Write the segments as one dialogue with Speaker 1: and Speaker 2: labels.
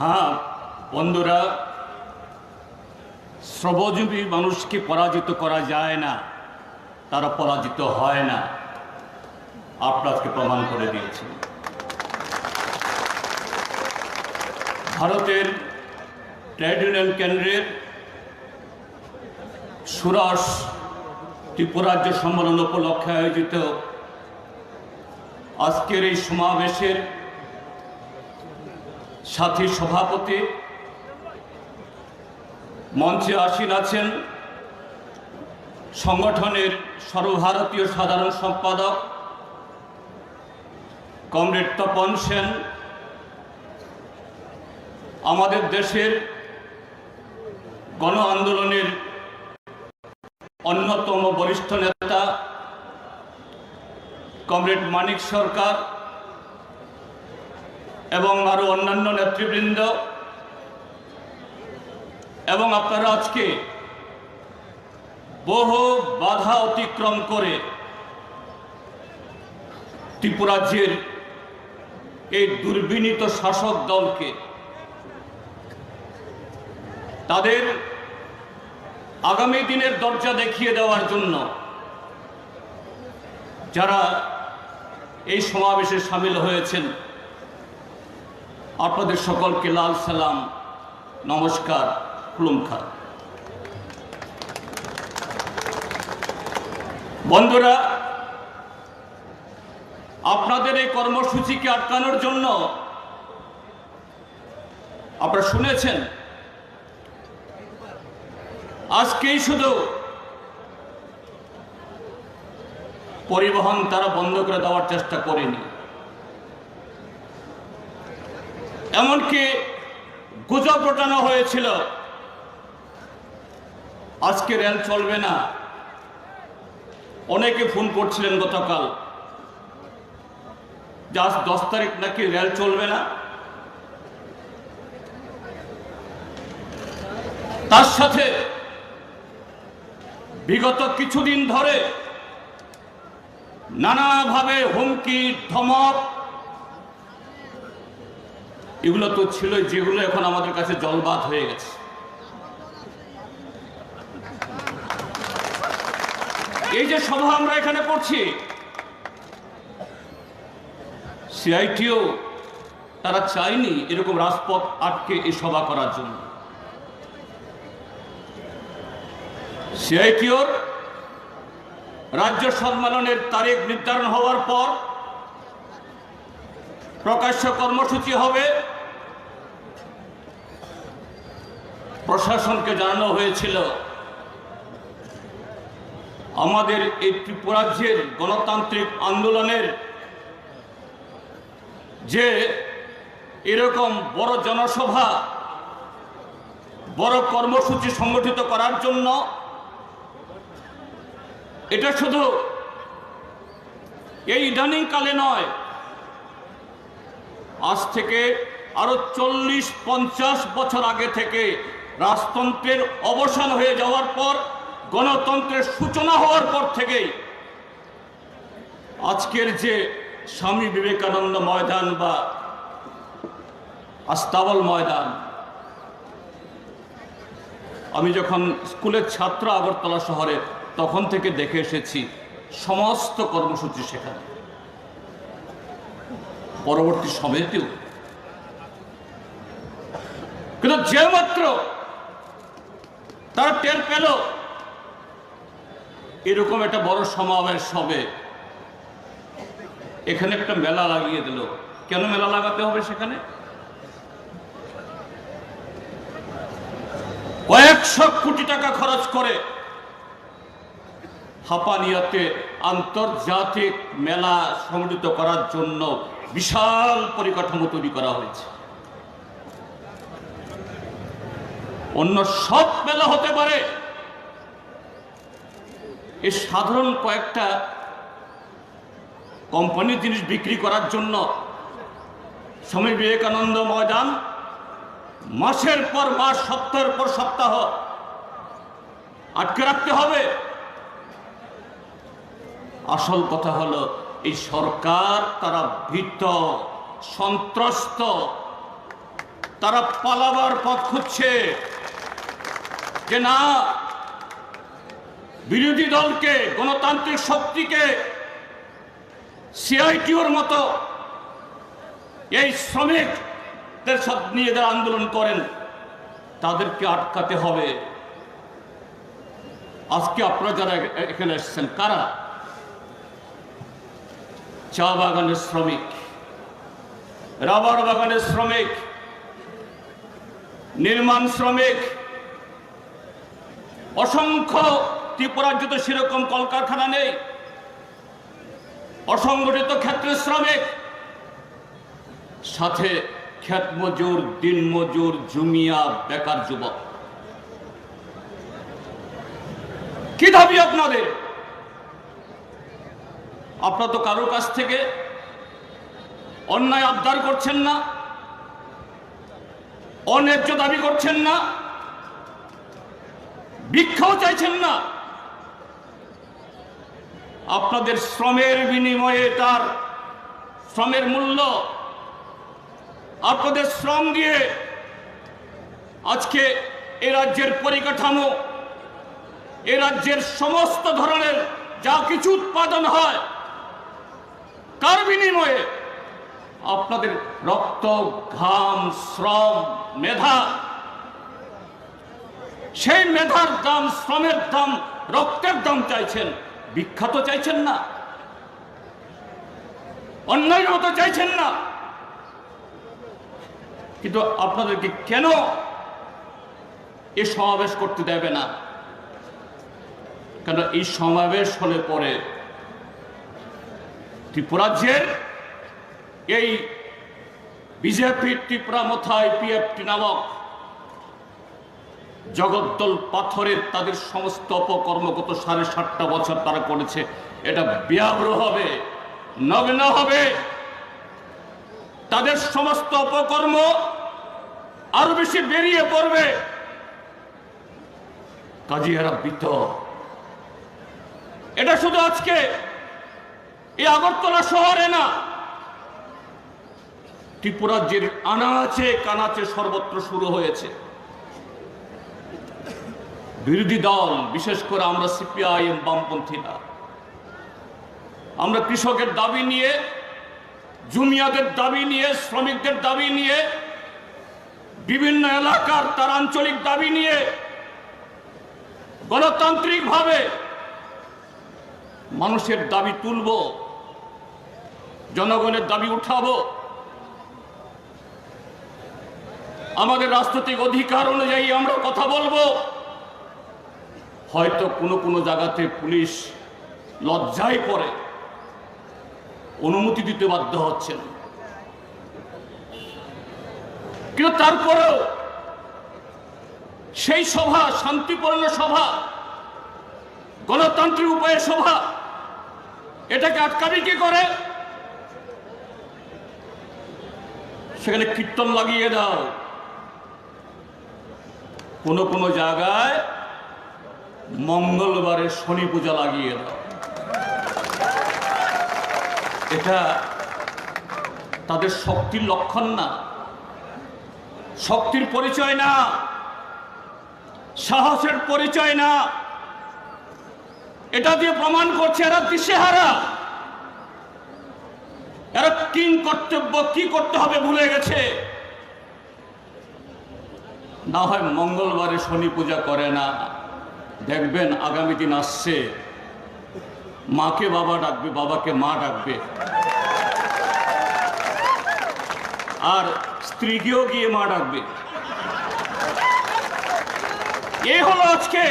Speaker 1: হ্যাঁ বন্ধুরা শ্রবজীবী মানুষকে পরাজিত করা যায় না, তারা পরাজিত হয় না। আপনাকে প্রমাণ করে দিয়েছেন। ভারতের ট্রেড ইউনিয়ন কেন্দ্রের সুরস ত্রিপুরাজ্য সম্মেলন উপলক্ষে আয়োজিত আজকের এই সমাবেশের সাথী সভাপতি মঞ্চে আসীন আছেন সংগঠনের সর্বভারতীয় সাধারণ সম্পাদক কমরেড তপন সেন, আমাদের দেশের গণ আন্দোলনের অন্যতম বরিষ্ঠ নেতা কমরেড মানিক সরকার এবং আরও অন্যান্য নেতৃবৃন্দ। এবং আপনারা আজকে বহু বাধা অতিক্রম করে ত্রিপুরাজ্যের এই দুর্বিনীত শাসক দলকে তাদের আগামী দিনের দরজা দেখিয়ে দেওয়ার জন্য যারা এই সমাবেশে সামিল হয়েছেন আপনাদের সকলকে লাল সালাম, নমস্কার খুলুমখা বন্ধুরা, আপনাদের এই কর্মসূচিকে আটকানোর জন্য আপনারা শুনেছেন? আজকেই শুধু পরিবহন তারা বন্ধ করে দেওয়ার চেষ্টা করেনি। এমনকি গুজব রটানো হয়েছিল। আজকে রেল চলবে না। অনেকে ফোন করছিলেন গতকাল যে আজ দশ তারিখ নাকি রেল চলবে না। তার সাথে বিগত কিছুদিন ধরে নানাভাবে হুমকি, ধমক এগুলো তো ছিল যেগুলো এখন আমাদের কাছে জলবাদ হয়ে গেছে। এই যে সভা আমরা এখানে করছি সিআইটিও তারা চায়নি এরকম রাজপথ আটকে এই সভা করার জন্য। সিআইটিওর রাজ্য সম্মেলনের তারিখ নির্ধারণ হওয়ার পর প্রকাশ্য কর্মসূচি হবে। প্রশাসনকে জানানো হয়েছিল। আমাদের এই ত্রিপুরাজ্যের গণতান্ত্রিক আন্দোলনের যে এরকম বড় জনসভা, বড় কর্মসূচি সংগঠিত করার জন্য, এটা শুধু এই ইদানিং কালে নয়, আজ থেকে আরও চল্লিশ পঞ্চাশ বছর আগে থেকে রাজতন্ত্রের অবসান হয়ে যাওয়ার পর, গণতন্ত্রের সূচনা হওয়ার পর থেকেই আজকের যে স্বামী বিবেকানন্দ ময়দান বা আস্তাবল ময়দান, আমি যখন স্কুলের ছাত্র আগরতলা শহরে তখন থেকে দেখে এসেছি, সমস্ত কর্মসূচি সেখানে। পরবর্তী সময়তেও। কিন্তু যে মাত্র তারা টের পেল। এরকম একটা বড় সমাবেশ হবে। এখানে একটা মেলা লাগিয়ে দিল। কেন মেলা লাগাতে হবে সেখানে? কয়েকশো কোটি টাকা খরচ করে হাপানিয়াতে আন্তর্জাতিক মেলা সংগঠিত করার জন্য বিশাল পরিকাঠামো তৈরি করা হয়েছে। অন্য সব মেলা হতে পারে। এই সাধারণ কয়েকটা কোম্পানির জিনিস বিক্রি করার জন্য স্বামী বিবেকানন্দ ময়দান মাসের পর মাস, সপ্তাহের পর সপ্তাহ আটকে রাখতে হবে। আসল কথা হলো, এই সরকার তারা ভীত, সন্ত্রস্ত, তারা পালাবার পথ খুঁজছে। যে না? বিরোধী দলকে, গণতান্ত্রিক শক্তিকে সিআইটিওর মতো এই শ্রমিকদের সাথে নিয়ে যারা আন্দোলন করেন, তাদেরকে আটকাতে হবে। আজকে আপনারা যারা এখানে এসেছেন, কারা? চা বাগানের শ্রমিক, রাবার বাগানের শ্রমিক, নির্মাণ শ্রমিক অসংখ্য ত্রিপুরাজ্যত সেরকম কলকারখানা নেই। অসংগঠিত ক্ষেত্রের শ্রমিক সাথে ক্ষেত মজুর দিন মজুর জুমিয়া, বেকার যুবক। কি দাবি আপনাদের? আপনারা তো কারোর কাছ থেকে অন্যায় আবদার করছেন না, অন্যায্য দাবি করছেন না। ভিক্ষাও চাইছেন না। আপনাদের শ্রমের বিনিময়ে তার শ্রমের মূল্য, আপনাদের শ্রম দিয়ে আজকে এ রাজ্যের পরিকাঠামো, এ রাজ্যের সমস্ত ধরনের যা কিছু উৎপাদন হয়, তার বিনিময়ে আপনাদের রক্ত, ঘাম, শ্রম, মেধা সেই মেধার দাম, শ্রমের দাম, রক্তের দাম চাইছেন। বিখ্যাত চাইছেন না। অন্যায় মতো চাইছেন না। কিন্তু আপনাদেরকে কেন এ সমাবেশ করতে দেবে না? কেন এই সমাবেশ হলে পরে ত্রিপুরাজ্যের এই বিজেপি ত্রিপুরা মথায় পিএফটি নামক জগদ্দল পাথরের তাদের সমস্ত অপকর্মগত সাড়ে সাতটা বছর তারা করেছে। এটা ব্যাগ্র হবে, নগ্ন হবে। তাদের সমস্ত অপকর্ম আরও বেশি বেরিয়ে পড়বে। কাজী এরা বৃত এটা শুধু আজকে, এই আগরতলা শহরে না, ত্রিপুরাজ্যের আনাচে কানাচে সর্বত্র শুরু হয়েছে। বিরোধী দল, বিশেষ করে আমরা সিপিআইএম বামপন্থীরা আমরা কৃষকের দাবি নিয়ে জুমিয়াদের দাবি নিয়ে, শ্রমিকদের দাবি নিয়ে, বিভিন্ন এলাকার তার আঞ্চলিক দাবি নিয়ে গণতান্ত্রিকভাবে মানুষের দাবি তুলব, জনগণের দাবি উঠাবো। আমাদের রাজনৈতিক অধিকার অনুযায়ী আমরা কথা বলব। হয়তো কোনো কোনো জায়গাতে পুলিশ লজ্জায় পড়ে। অনুমতি দিতে বাধ্য হচ্ছেন। কিন্তু তারপরেও সেই সভা, শান্তিপূর্ণ সভা, গণতান্ত্রিক উপায়ে সভা, এটাকে আটকাবি কি করে? সেখানে কীর্তন লাগিয়ে দাও। কোনো কোনো জায়গায় মঙ্গলবারে শনি পূজা লাগিয়ে দাও। এটা তাদের শক্তির লক্ষণ না। শক্তির পরিচয় না। সাহসের পরিচয় না। এটা দিয়ে প্রমাণ করছে এরা দিশেহারা। এরা কিং কর্তব্য, কি করতে হবে ভুলে গেছে। না হয় মঙ্গলবারে শনি পূজা করে না। দেখবেন আগামী দিন আসছে। মাকে বাবা ডাকবে, বাবাকে মা ডাকবে। আর স্ত্রীকেও গিয়ে মা ডাকবে। এ হলো আজকে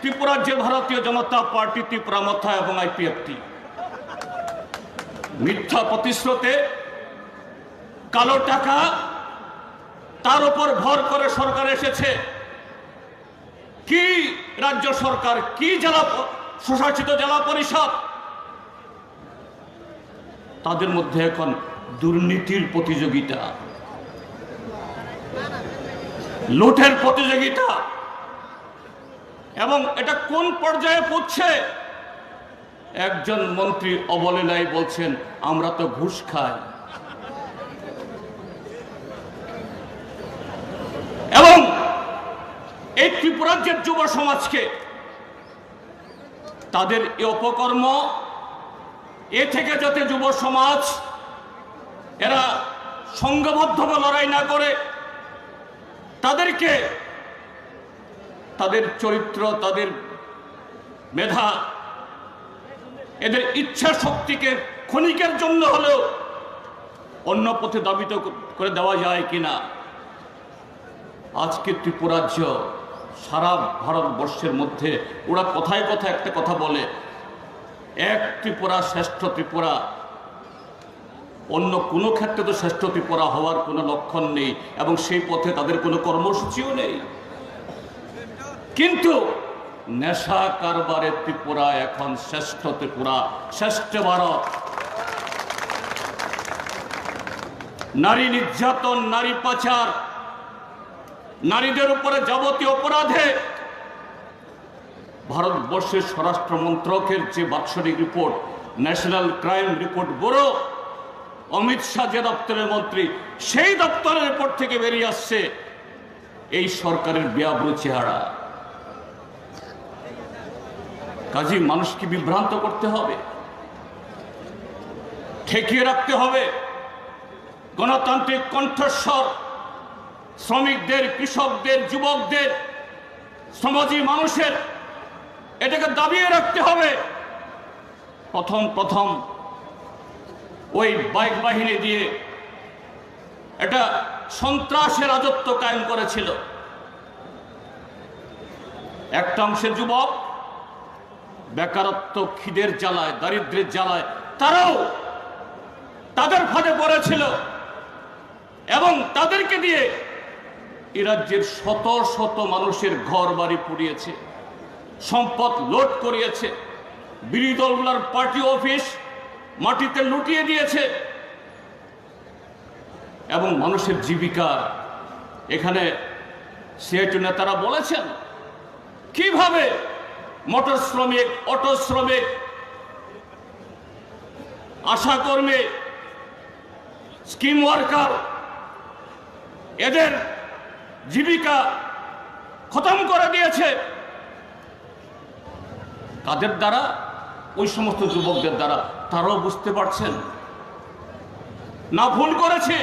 Speaker 1: ত্রিপুরাজ্যের ভারতীয় জনতা পার্টি, ত্রিপুরা মথা এবং আইপিএফটি। মিথ্যা প্রতিশ্রুতে, কালো টাকা, তার উপর ভর করে সরকার এসেছে। কি রাজ্য সরকার, কি জেলা সুশাসিত জেলা পরিষদ? তাদের মধ্যে এখন দুর্নীতির প্রতিযোগিতা। লুটের প্রতিযোগিতা। এবং এটা কোন পর্যায়ে পড়ছে? একজন মন্ত্রী অবলীলায় বলছেন, আমরা তো ঘুষ খাই। ত্রিপুরাজ্যের যুব সমাজকে তাদের এই অপকর্ম, এ থেকে যাতে যুব সমাজ এরা সংঘবদ্ধভাবে লড়াই না করে, তাদেরকে তাদের চরিত্র, তাদের মেধা, এদের ইচ্ছা শক্তিকে ক্ষণিকের জন্য হলেও অন্য পথে দাবিত করে দেওয়া যায় কিনা? আজকে ত্রিপুরাজ্য সারা ভারতবর্ষের মধ্যে ওরা কথায় কথায় একটা কথা বলে। এক ত্রিপুরা, শ্রেষ্ঠ ত্রিপুরা, অন্য কোনো ক্ষেত্রে তো শ্রেষ্ঠ ত্রিপুরা হওয়ার কোনো লক্ষণ নেই এবং সেই পথে তাদের কোনো কর্মসূচিও নেই। কিন্তু নেশা কারবারে ত্রিপুরা এখন শ্রেষ্ঠ ত্রিপুরা, শ্রেষ্ঠ ভারত। নারী নির্যাতন, নারী পাচার নারীদের উপরে যাবতীয় অপরাধে ভারতবর্ষের স্বরাষ্ট্র মন্ত্রকের যে বাৎসরিক report, national crime report bureau, Amit Shah যে দপ্তরের মন্ত্রী, সেই দপ্তরের রিপোর্ট থেকে বেরিয়ে আসছে এই সরকারের ব্যাব্রু চেহারা। কাজী, মানুষকে বিভ্রান্ত করতে হবে, ঠেকিয়ে রাখতে হবে। গণতান্ত্রিক কণ্ঠস্বর শ্রমিকদের, কৃষকদের, যুবকদের সমাজী মানুষের, এটাকে দাবিয়ে রাখতে হবে। প্রথম প্রথম ওই বাইক বাহিনী দিয়ে এটা সন্ত্রাসের রাজত্ব কায়েম করেছিল। একটা অংশের যুবক, বেকারত্ব, খিদের জ্বালায়, দারিদ্রের জ্বালায়, তারাও তাদের ফাঁদে পড়েছিল এবং তাদেরকে দিয়ে এ রাজ্যের শত শত মানুষের ঘর বাড়ি পুড়িয়েছে, সম্পদ লোট করিয়েছে, বিরোধী দলগুলোর পার্টি অফিস মাটিতে লুটিয়ে দিয়েছে এবং মানুষের জীবিকা। এখানে সিআইটি নেতারা বলেছেন, কীভাবে মোটর শ্রমিক, অটো শ্রমিক, আশা কর্মী, স্কিম ওয়ার্কার, এদের জীবিকা খতম করে দিয়েছে। কাদের দ্বারা? ওই সমস্ত যুবকদের দ্বারা। তারাও বুঝতে পারছেন। না ভুল করেছে।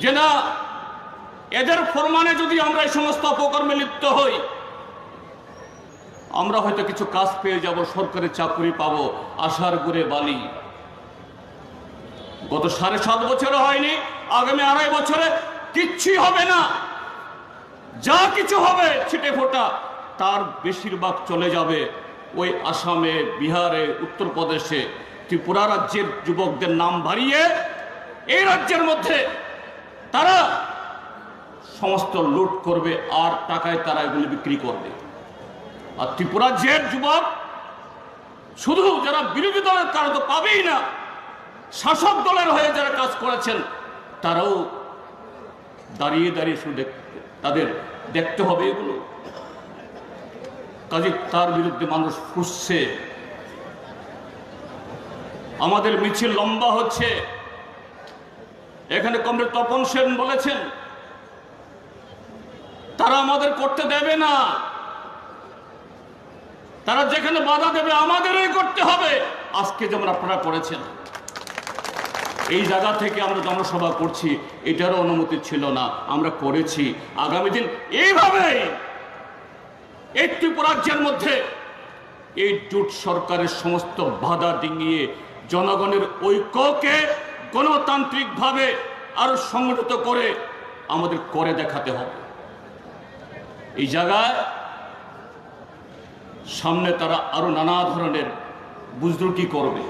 Speaker 1: যে না, এদের ফরমানে যদি আমরা এই সমস্ত অপকর্মে লিপ্ত হই, আমরা হয়তো কিছু কাজ পেয়ে যাব, সরকারি চাকরি পাবো, আশার গুড়ে বালি। গত সাড়ে সাত বছরে হয়নি, আগামী আড়াই বছরে কিচ্ছুই হবে না। যা কিছু হবে, ছিটে ফোটা। তার বেশিরভাগ চলে যাবে ওই আসামে, বিহারে, উত্তরপ্রদেশে। ত্রিপুরা রাজ্যের যুবকদের নাম বাড়িয়ে এই রাজ্যের মধ্যে তারা সমস্ত লুট করবে আর টাকায় তারা এগুলি বিক্রি করবে। আর ত্রিপুরা রাজ্যের যুবক শুধু যারা বিরোধী দলের তারা তো পাবেই না, শাসক দলের হয়ে যারা কাজ করেছেন, তারাও দাঁড়িয়ে দাঁড়িয়ে শুধু তাদের দেখতে হবে এগুলো। কাজে তার বিরুদ্ধে মানুষ ফুসছে। আমাদের মিছিল লম্বা হচ্ছে। এখানে কমরেড তপন সেন বলেছেন, তারা আমাদের করতে দেবে না। তারা যেখানে বাধা দেবে, আমাদেরই করতে হবে। আজকে যেমন আপনারা করেছেন এই জায়গা থেকে আমরা জনসভা করছি, এটারও অনুমতি ছিল না, আমরা করেছি। আগামী দিন এইভাবেই এই ত্রিপুরাজ্যের মধ্যে এই জোট সরকারের সমস্ত বাধা ডিঙিয়ে জনগণের ঐক্যকে গণতান্ত্রিকভাবে আরও সংগঠিত করে আমাদের করে দেখাতে হবে। এই জায়গায় সামনে তারা আরও নানা ধরনের বুজরুকি করবে।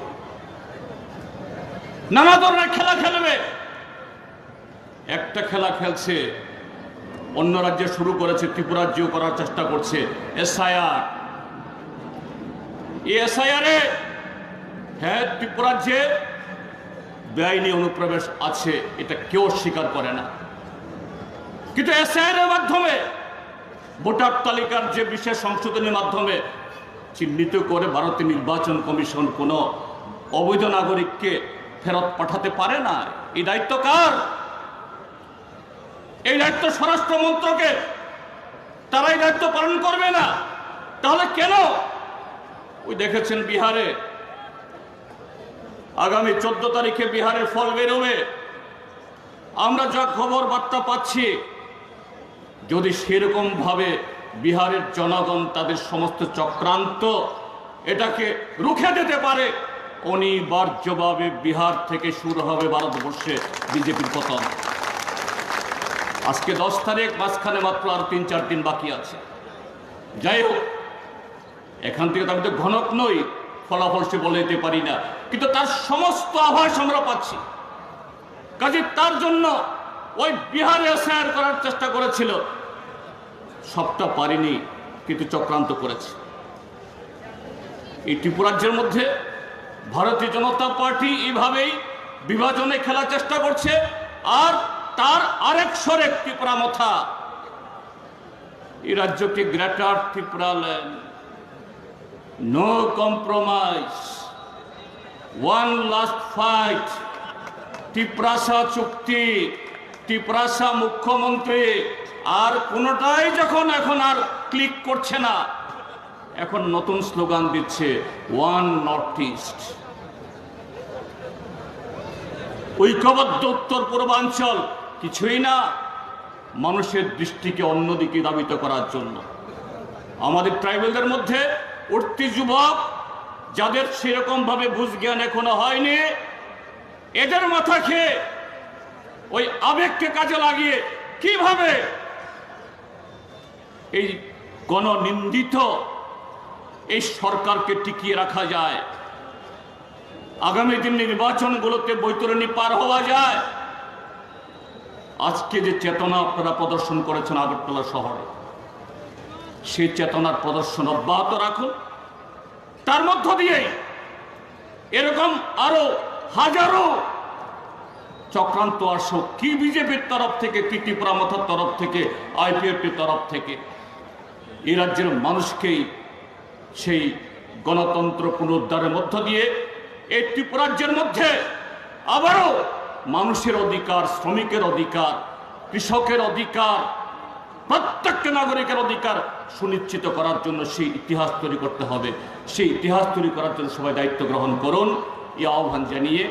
Speaker 1: নানা ধরনের খেলা খেলবে। একটা খেলা খেলছে, অন্য রাজ্যে শুরু করেছে ত্রিপুরাজ্যও করার চেষ্টা করছে, এসআইআর। এই এসআইআরে হ্যাঁ ত্রিপুরাজ্যে বেআইনি অনুপ্রবেশ আছে, এটা কেউ স্বীকার করে না। কিন্তু এসআইআর এর মাধ্যমে, ভোটার তালিকার যে বিশেষ সংশোধনের মাধ্যমে চিহ্নিত করে ভারতের নির্বাচন কমিশন কোনো অবৈধ নাগরিককে ফেরত পাঠাতে পারে না। এই দায়িত্ব কার? এই দায়িত্ব স্বরাষ্ট্র মন্ত্রকের তারাই দায়িত্ব পালন করবে না। তাহলে কেন? ওই দেখেছেন বিহারে। আগামী চোদ্দ তারিখে বিহারের ফল বেরোবে। আমরা যা খবর বার্তা পাচ্ছি, যদি সেরকম ভাবে বিহারের জনগণ তাদের সমস্ত চক্রান্ত এটাকে রুখে দিতে পারে অনিবার্যভাবে বিহার থেকে শুরু হবে ভারতবর্ষে বিজেপির পতন। আজকে দশ তারিখ, মাঝখানে মাত্র আর তিন চার দিন বাকি আছে। যাই হোক, এখান থেকে তো আমি তো ঘনক নই, ফলাফল সে বলে দিতে পারি না। কিন্তু তার সমস্ত আভাস আমরা পাচ্ছি। কাজে তার জন্য ওই বিহারে এসআইআর করার চেষ্টা করেছিল। সবটা পারিনি, কিন্তু চক্রান্ত করেছে। এই ত্রিপুরাজ্যের মধ্যে ভারতীয় জনতা পার্টি এইভাবেই বিভাজনে খেলার চেষ্টা করছে, আর তার আরেক সরেক ত্রিপুরা মথা। এই রাজ্যকে greater Tripura land. No compromise one last fight Tiprasa চুক্তি টিপ্রাসা মুখ্যমন্ত্রী। আর কোনোটাই যখন এখন আর ক্লিক করছে না। এখন নতুন স্লোগান দিচ্ছে ওয়ান নর্থ ইস্ট ঐক্যবদ্ধ উত্তর পূর্বাঞ্চল কিছুই না, মানুষের দৃষ্টিকে অন্যদিকে দাবিত করার জন্য। আমাদের ট্রাইবেলদের মধ্যে উঠতি যুবক, যাদের সেরকম ভাবে বুঝ জ্ঞান এখনও হয়নি, এদের মাথা খেয়ে ওই আবেগকে কাজে লাগিয়ে কীভাবে এই গণনিন্দিত এই সরকারকে টিকিয়ে রাখা যায়। আগামী দিন নির্বাচনগুলোতে বৈতরণী পার হওয়া যায়। আজকে যে চেতনা আপনারা প্রদর্শন করেছেন আগরতলা শহরে, সেই চেতনার প্রদর্শন অব্যাহত রাখুন। তার মধ্য দিয়েই এরকম আরও হাজারো চক্রান্ত আসুক। কি বিজেপির তরফ থেকে, কি ত্রিপুরা মথার তরফ থেকে আইপিএফটির তরফ থেকে, এই রাজ্যের মানুষকেই সেই গণতন্ত্র পুনরুদ্ধারের মধ্য দিয়ে এই ত্রিপুরাজ্যের মধ্যে আবারও মানুষের অধিকার, শ্রমিকের অধিকার, কৃষকের অধিকার, প্রত্যেকটা নাগরিকের অধিকার সুনিশ্চিত করার জন্য সেই ইতিহাস তৈরি করতে হবে। সেই ইতিহাস তৈরি করার জন্য সবাই দায়িত্ব গ্রহণ করুন। এই আহ্বান জানিয়ে